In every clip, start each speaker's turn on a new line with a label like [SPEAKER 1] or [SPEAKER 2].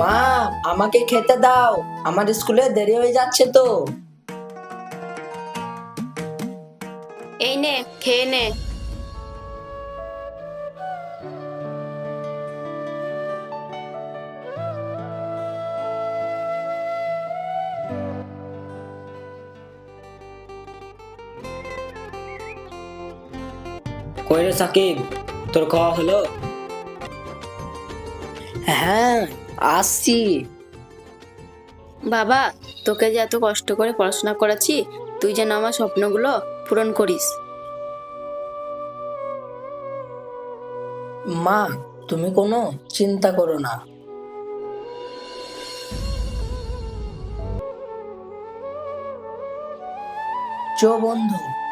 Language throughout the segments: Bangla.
[SPEAKER 1] মা আমাকে খেতে দাও। আমার স্কুলে দেরি হয়ে যাচ্ছে তো।
[SPEAKER 2] এই নে খেয়ে নে।
[SPEAKER 3] কই রে সাকিব তোর খাওয়া হলো?
[SPEAKER 1] হ্যাঁ আসছি।
[SPEAKER 2] বাবা, তোকে যে এত কষ্ট করে পড়াশোনা করাচ্ছি, তুই যেন আমার স্বপ্নগুলো পূরণ করিস।
[SPEAKER 1] মা, তুমি কোনো চিন্তা করো না। চো বন্ধু।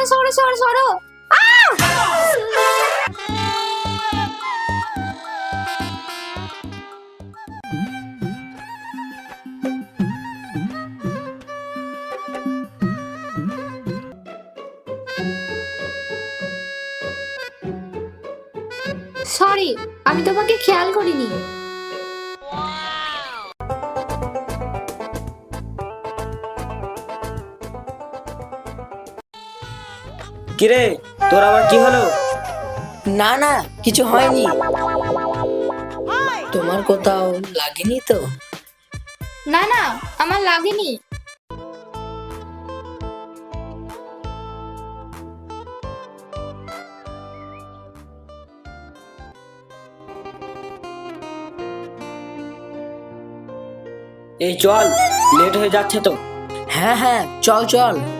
[SPEAKER 4] সরো সরো সরো সরো। সরো আমি তোমাকে খেয়াল করিনি।
[SPEAKER 3] কিরে তোর আবার কি হলো?
[SPEAKER 1] না না কিছু হয়নি। তোমার কোথাও লাগেনি তো?
[SPEAKER 4] না না আমার লাগেনি।
[SPEAKER 3] এই চল লেট হয়ে যাচ্ছে তো।
[SPEAKER 1] হ্যাঁ হ্যাঁ চল চল।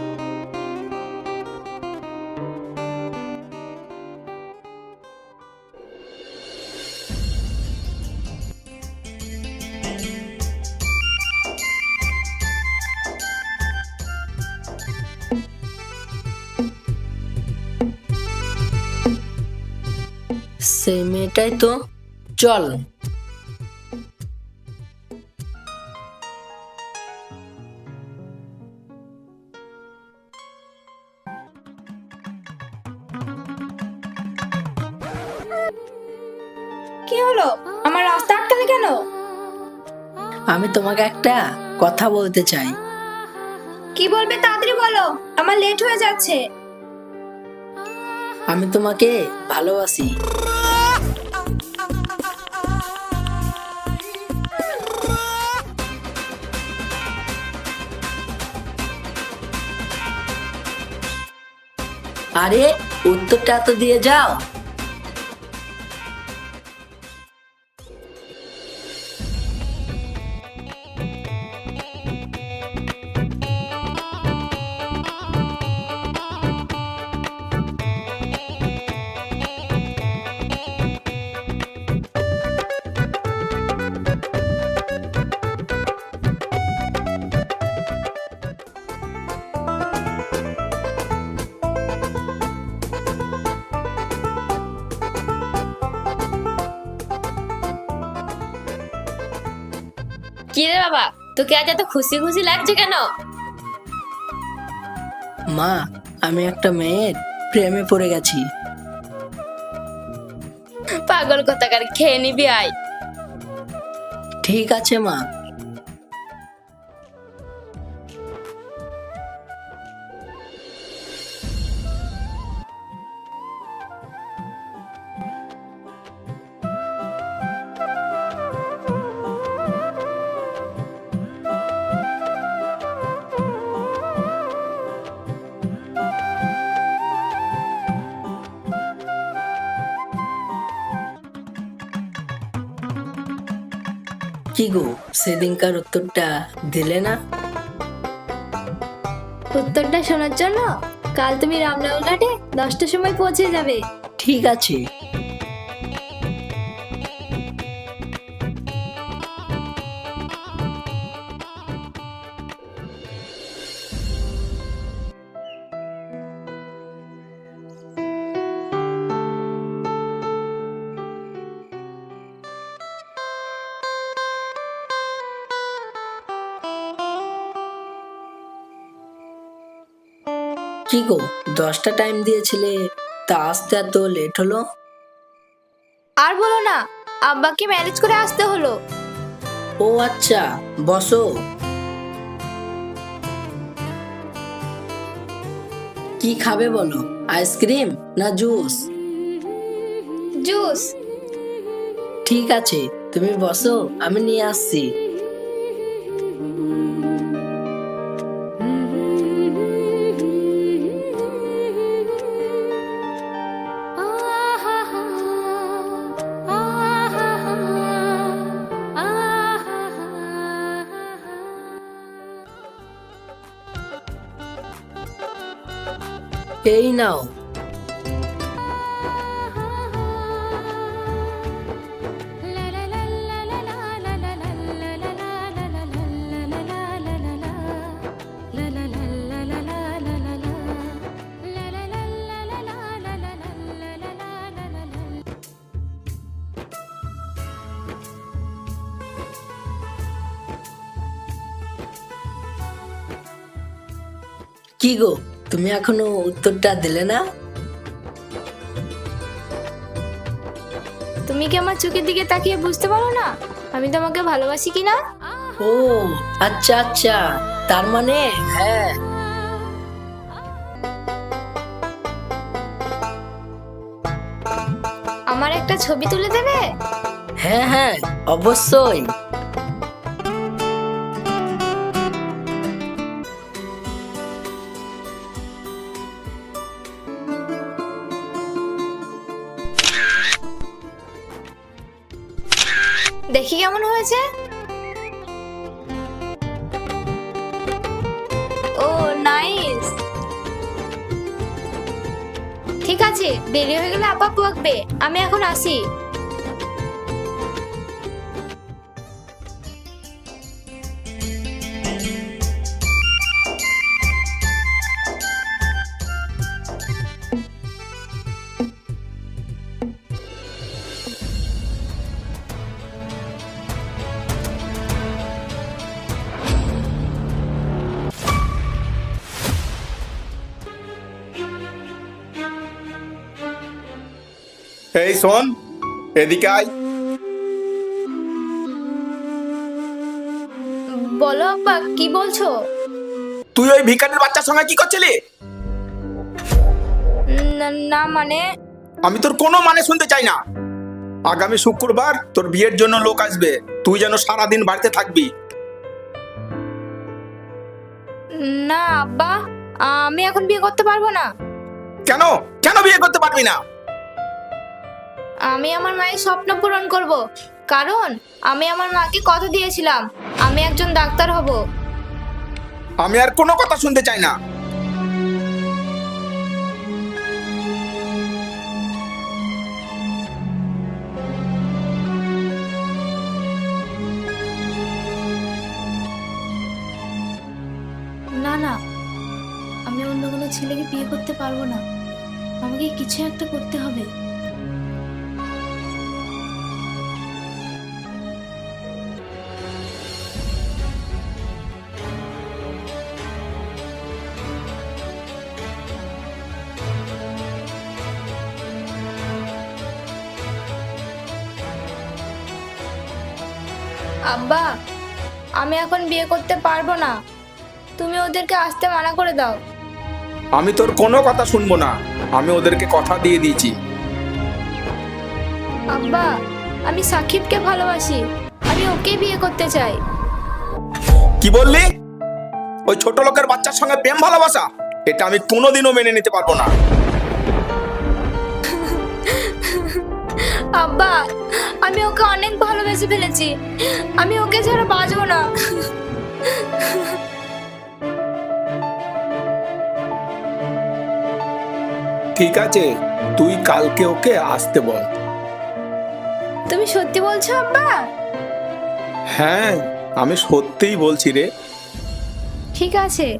[SPEAKER 1] সেই মেয়েটাই তো চল
[SPEAKER 4] কি হলো? আমার রাস্তা আটকালে কেন?
[SPEAKER 1] আমি তোমাকে একটা কথা বলতে চাই।
[SPEAKER 4] কি বলবে তাড়াতাড়ি বলো। আমার লেট হয়ে যাচ্ছে।
[SPEAKER 1] আমি তোমাকে ভালোবাসি। আরে উত্তরটা তো দিয়ে যাও।
[SPEAKER 2] কি রে বাবা? তোকে আজ এত খুশি খুশি লাগছে কেন?
[SPEAKER 1] মা আমি একটা মেয়ের প্রেমে পড়ে গেছি।
[SPEAKER 2] পাগল কথাকার খেয়ে নিবি আয়।
[SPEAKER 1] ঠিক আছে মা। কি গো? সেদিনকার উত্তরটা দিলে না?
[SPEAKER 4] উত্তরটা শোনার জন্য কাল তুমি রামনগর ঘাটে দশটার সময় পৌঁছে যাবে।
[SPEAKER 1] ঠিক আছে। কি গো দশটা টাইম দিয়েছিলে তা আসতে এত লেট হলো?
[SPEAKER 4] আর বলো না আব্বাকে ম্যানেজ করে আসতে হলো।
[SPEAKER 1] ও আচ্ছা বসো। কি খাবে বলো আইসক্রিম না জুস
[SPEAKER 4] জুস
[SPEAKER 1] ঠিক আছে তুমি বসো আমি নিয়ে আসছি। এই নাও কি গো তুমি এখনও উত্তরটা দিলে না?
[SPEAKER 4] তুমি কি আমার চোখের দিকে তাকিয়ে বুঝতে পারো না? আমি তোমাকে ভালোবাসি কি না?
[SPEAKER 1] ও আচ্ছা আচ্ছা। তার মানে হ্যাঁ।
[SPEAKER 4] আমার একটা ছবি তুলে দেবে?
[SPEAKER 1] হ্যাঁ হ্যাঁ অবশ্যই।
[SPEAKER 4] ও নাইস ঠিক আছে দেরি হয়ে গেলে আপা বকবে। আমি এখন আসি।
[SPEAKER 5] এই শোন এদিকে আয়।
[SPEAKER 4] বলো আপা কি বলছো?
[SPEAKER 5] তুই ওই ভিকারির বাচ্চার সঙ্গে কি করছিলি?
[SPEAKER 4] না না মানে?
[SPEAKER 5] আমি তোর কোনো মানে শুনতে চাই না। আগামী শুক্রবার তোর বিয়ের জন্য লোক আসবে। তুই যেন সারাদিন বাড়িতে থাকবি।
[SPEAKER 4] না আব্বা আমি এখন বিয়ে করতে পারব না।
[SPEAKER 5] কেন? কেন বিয়ে করতে পারবি না?
[SPEAKER 4] আমি আমার মায়ের স্বপ্ন পূরণ করব। কারণ আমি আমার মাকে কথা দিয়েছিলাম আমি একজন ডাক্তার হব।
[SPEAKER 5] আমি আর কোনো কথা শুনতে চাই না।
[SPEAKER 4] না না। আমি অন্য কোনো ছেলেকে বিয়ে করতে পারব না। আমাকে কিছু একটা করতে হবে। আব্বা আমি এখন বিয়ে করতে পারব না। তুমি ওদেরকে আসতে মানা করে দাও।
[SPEAKER 5] আমি তোর কোনো কথা শুনব না। আমি ওদেরকে কথা দিয়ে দিয়েছি।
[SPEAKER 4] আব্বা আমি সাকিবকে ভালোবাসি। আমি ওকে বিয়ে করতে চাই।
[SPEAKER 5] কি বললি? ওই ছোট লোকের বাচ্চার সঙ্গে প্রেম ভালোবাসা? এটা আমি কোনোদিনও মেনে নিতে পারব না।
[SPEAKER 4] আব্বা আমি ওকে অনেক ভালোবেসে ফেলেছি। আমি ওকে ছাড়া বাঁচবো না।
[SPEAKER 5] ঠিক আছে তুই কালকে ওকে আসতে বল।
[SPEAKER 4] তুমি সত্যি বলছো আব্বা?
[SPEAKER 5] হ্যাঁ আমি সত্যিই বলছি রে।
[SPEAKER 4] ঠিক আছে।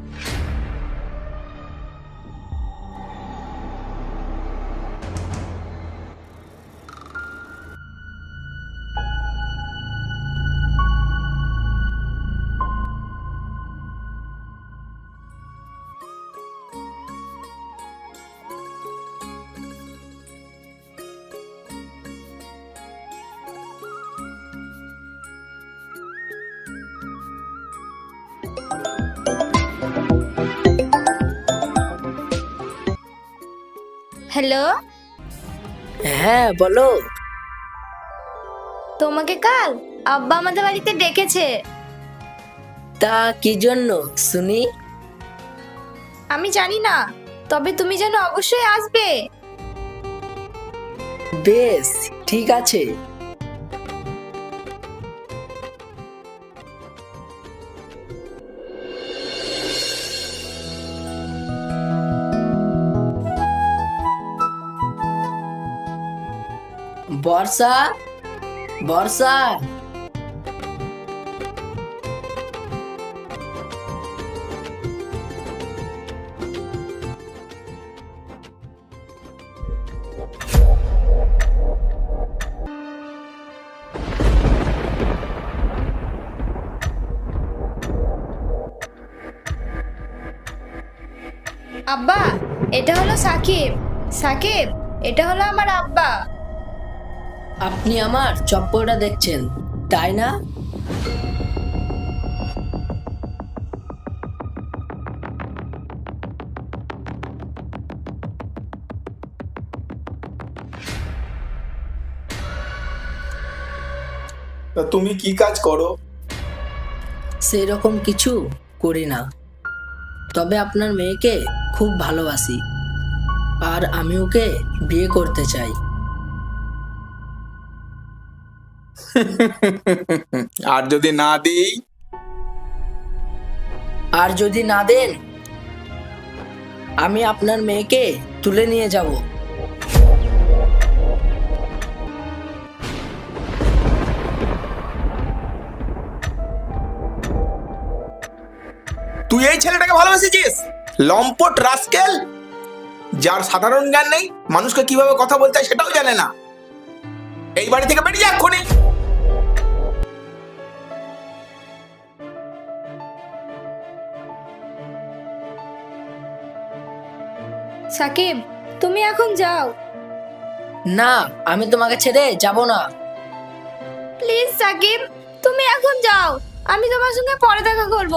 [SPEAKER 4] হ্যালো?
[SPEAKER 1] হ্যাঁ বলো।
[SPEAKER 4] তোমাকে কাল আব্বা আমাদের বাড়িতে ডেকেছে।
[SPEAKER 1] তা কি জন্য শুনি?
[SPEAKER 4] আমি জানি না তবে তুমি যেন অবশ্যই আসবে।
[SPEAKER 1] বেশ ঠিক আছে। বর্ষা বর্ষা।
[SPEAKER 4] আব্বা এটা হলো সাকিব। সাকিব এটা হলো আমার আব্বা।
[SPEAKER 1] আপনি আমার চপ্পলটা দেখছেন তাই না?
[SPEAKER 5] তা তুমি কি কাজ করো?
[SPEAKER 1] সেই রকম কিছু করি না। তবে আপনার মেয়েকে খুব ভালোবাসি। আর আমি ওকে বিয়ে করতে চাই।
[SPEAKER 5] আর যদি না দিই?
[SPEAKER 1] আর যদি না দেন আমি আপনার মেয়েকে তুলে নিয়ে যাব।
[SPEAKER 5] তুই এই ছেলেটাকে ভালোবেসেছিস? লম্পট রাস্কেল? যার সাধারণ জ্ঞান নেই মানুষকে কীভাবে কথা বলতে হয় সেটাও জানে না। এই বাড়ি থেকে বেরিয়ে এক্ষুনি।
[SPEAKER 4] সাকিব তুমি এখন যাও।
[SPEAKER 1] না আমি তোমাকে ছেড়ে যাব না।
[SPEAKER 4] প্লিজ সাকিব তুমি এখন যাও। আমি তোমার সঙ্গে পরে দেখা করব।